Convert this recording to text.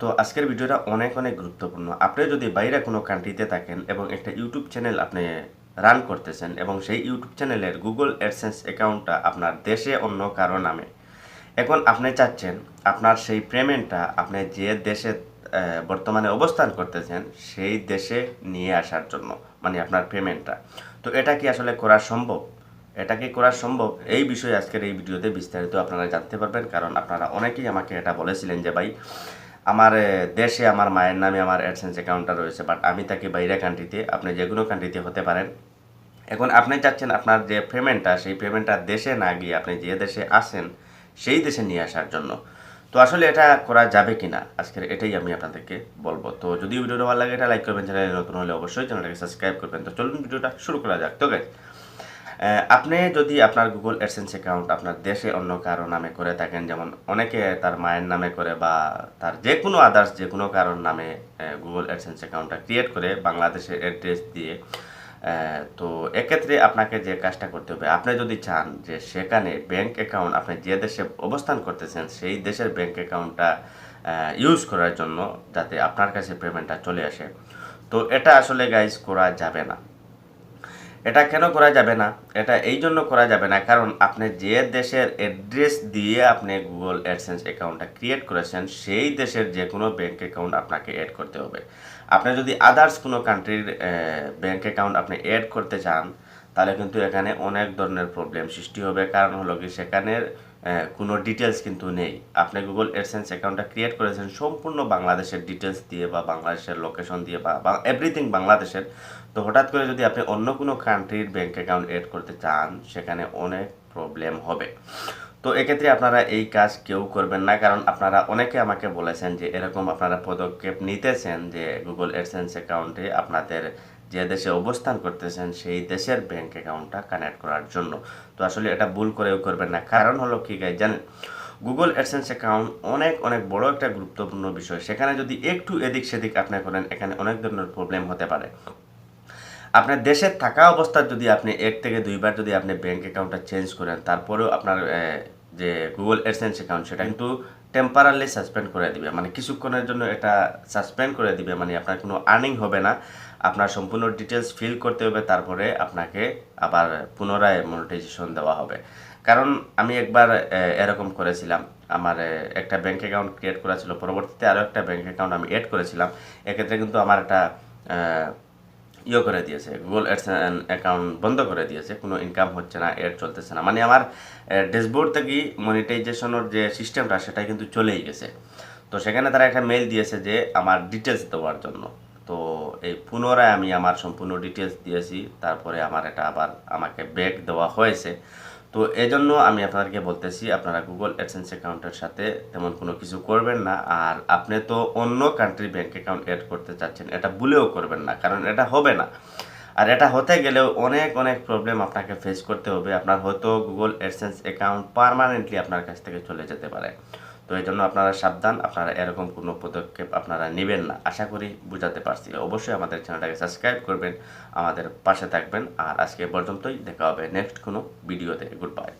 তো আজকের ভিডিওটা অনেক অনেক গুরুত্বপূর্ণ। আপনি যদি বাইরে কোনো কান্ট্রিতে থাকেন এবং একটা ইউটিউব চ্যানেল আপনি রান করতেছেন এবং সেই ইউটিউব চ্যানেলের গুগল অ্যাডসেন্স অ্যাকাউন্টটা আপনার দেশে অন্য কারও নামে, এখন আপনি চাচ্ছেন আপনার সেই পেমেন্টটা আপনি যে দেশে বর্তমানে অবস্থান করতেছেন সেই দেশে নিয়ে আসার জন্য মানে আপনার পেমেন্টটা। তো এটা কি আসলে করা সম্ভব? এটা কি করা সম্ভব? এই বিষয়ে আজকের এই ভিডিওতে বিস্তারিত আপনারা জানতে পারবেন, কারণ আপনারা অনেকেই আমাকে এটা বলেছিলেন যে, ভাই আমার দেশে আমার মায়ের নামে আমার অ্যাডসেন্স অ্যাকাউন্টটা রয়েছে বাট আমি থাকি বাইরে কান্ট্রিতে আপনি যে কোনো কান্ট্রিতে হতে পারেন। এখন আপনি চাচ্ছেন আপনার যে পেমেন্টটা সেই পেমেন্টটা দেশে না গিয়ে আপনি যে দেশে আসেন সেই দেশে নিয়ে আসার জন্য। তো আসলে এটা করা যাবে কি না আজকের এটাই আমি আপনাদেরকে বলব। তো যদি ভিডিওটা ভালো লাগে এটা লাইক করবেন চ্যানেলে নতুন হলে অবশ্যই চ্যানেলটাকে সাবস্ক্রাইব করবেন। তো চলুন ভিডিওটা শুরু করা যাক। তো আহ, আপনি যদি আপনার গুগল অ্যাডসেন্স অ্যাকাউন্ট আপনার দেশে অন্য কারও নামে করে থাকেন, যেমন অনেকে তার মায়ের নামে করে বা তার যে কোনো আদার্স যে কোনো কারোর নামে গুগল অ্যাডসেন্স অ্যাকাউন্টটা ক্রিয়েট করে বাংলাদেশের অ্যাড্রেস দিয়ে তো এক্ষেত্রে আপনাকে যে কাজটা করতে হবে, আপনি যদি চান যে সেখানে ব্যাংক অ্যাকাউন্ট আপনি যে দেশে অবস্থান করতেছেন, সেই দেশের ব্যাংক অ্যাকাউন্টটা ইউজ করার জন্য যাতে আপনার কাছে পেমেন্টটা চলে আসে। তো এটা আসলে গাইজ করা যাবে না। এটা কেন করা যাবে না? এটা এই জন্য করা যাবে না, কারণ আপনি যে দেশের অ্যাড্রেস দিয়ে আপনি গুগল অ্যাডসেন্স অ্যাকাউন্টটা ক্রিয়েট করেছেন, সেই দেশের যে কোনো ব্যাঙ্ক অ্যাকাউন্ট আপনাকে অ্যাড করতে হবে। আপনি যদি আদার্স কোনো কান্ট্রির ব্যাঙ্ক অ্যাকাউন্ট আপনি অ্যাড করতে চান তাহলে কিন্তু এখানে অনেক ধরনের প্রবলেম সৃষ্টি হবে। কারণ হলো কি সেখানের কোনো ডিটেলস কিন্তু নেই। আপনি গুগল এডসেন্স অ্যাকাউন্টটা ক্রিয়েট করেছেন, সম্পূর্ণ বাংলাদেশের ডিটেলস দিয়ে বা বাংলাদেশের লোকেশন দিয়ে বা এভরিথিং বাংলাদেশের। তো হঠাৎ করে যদি আপনি অন্য কোনো কান্ট্রির ব্যাঙ্ক অ্যাকাউন্ট এড করতে চান, সেখানে অনেক প্রবলেম হবে। তো এক্ষেত্রে আপনারা এই কাজ কেউ করবেন না, কারণ আপনারা অনেকে আমাকে বলেছেন যে এরকম আপনারা পদক্ষেপ নিতেছেন যে গুগল অ্যাডসেন্স অ্যাকাউন্টে আপনাদের যে দেশে অবস্থান করতেছেন, সেই দেশের ব্যাংক অ্যাকাউন্টটা কানেক্ট করার জন্য। তো আসলে এটা ভুল করেও করবেন না। কারণ হলো কি গাই জানেন গুগল অ্যাডসেন্স অ্যাকাউন্ট অনেক অনেক বড় একটা গুরুত্বপূর্ণ বিষয়। সেখানে যদি একটু এদিক সেদিক আপনি করেন, এখানে অনেক ধরনের প্রবলেম হতে পারে। আপনার দেশে থাকা অবস্থায় যদি আপনি এক থেকে দুইবার যদি আপনি ব্যাংক অ্যাকাউন্টটা চেঞ্জ করেন, তারপরেও আপনার যে গুগল অ্যাডসেন্স অ্যাকাউন্ট সেটা কিন্তু টেম্পারালি সাসপেন্ড করে দিবে। মানে কিছুক্ষণের জন্য এটা সাসপেন্ড করে দিবে। মানে আপনার কোনো আর্নিং হবে না। আপনার সম্পূর্ণ ডিটেলস ফিল করতে হবে, তারপরে আপনাকে আবার পুনরায় মনিটাইজেশন দেওয়া হবে। কারণ আমি একবার এরকম করেছিলাম। আমার একটা ব্যাঙ্ক অ্যাকাউন্ট ক্রিয়েট করা ছিল। পরবর্তীতে আরও একটা ব্যাঙ্ক অ্যাকাউন্ট আমি অ্যাড করেছিলাম। এক্ষেত্রে কিন্তু আমার একটা ইয়ে করে দিয়েছে। গুগল অ্যাডস অ্যাকাউন্ট বন্ধ করে দিয়েছে। কোনো ইনকাম হচ্ছে না এড চলতেছে না। মানে আমার ড্যাশবোর্ড থেকে মনিটাইজেশনের যে সিস্টেমটা সেটা কিন্তু চলেই গেছে। তো সেখানে তারা একটা মেল দিয়েছে যে, আমার ডিটেলস দেওয়ার জন্য। তো এই পুনরায় আমি আমার সম্পূর্ণ ডিটেলস দিয়েছি, তারপরে আমার এটা আবার আমাকে ব্যাক দেওয়া হয়েছে। তো এজন্য আমি আপনাদেরকে বলতেছি, আপনারা গুগল অ্যাডসেন্স অ্যাকাউন্টের সাথে তেমন কোনো কিছু করবেন না। আর আপনি তো অন্য কান্ট্রি ব্যাংক অ্যাকাউন্ট অ্যাড করতে চাচ্ছেন, এটা ভুলেও করবেন না, কারণ এটা হবে না। আর এটা হতে গেলেও অনেক অনেক প্রবলেম আপনাকে ফেস করতে হবে। আপনার হয়তো গুগল অ্যাডসেন্স অ্যাকাউন্ট পার্মানেন্টলি আপনার কাছ থেকে চলে যেতে পারে। তো এই জন্য আপনারা সাবধান, আপনারা এরকম কোনো পদক্ষেপ আপনারা নেবেন না। আশা করি বুঝাতে পারছি। অবশ্যই আমাদের চ্যানেলটাকে সাবস্ক্রাইব করবেন, আমাদের পাশে থাকবেন। আর আজকে পর্যন্তই, দেখা হবে নেক্সট কোনো ভিডিওতে। Good bye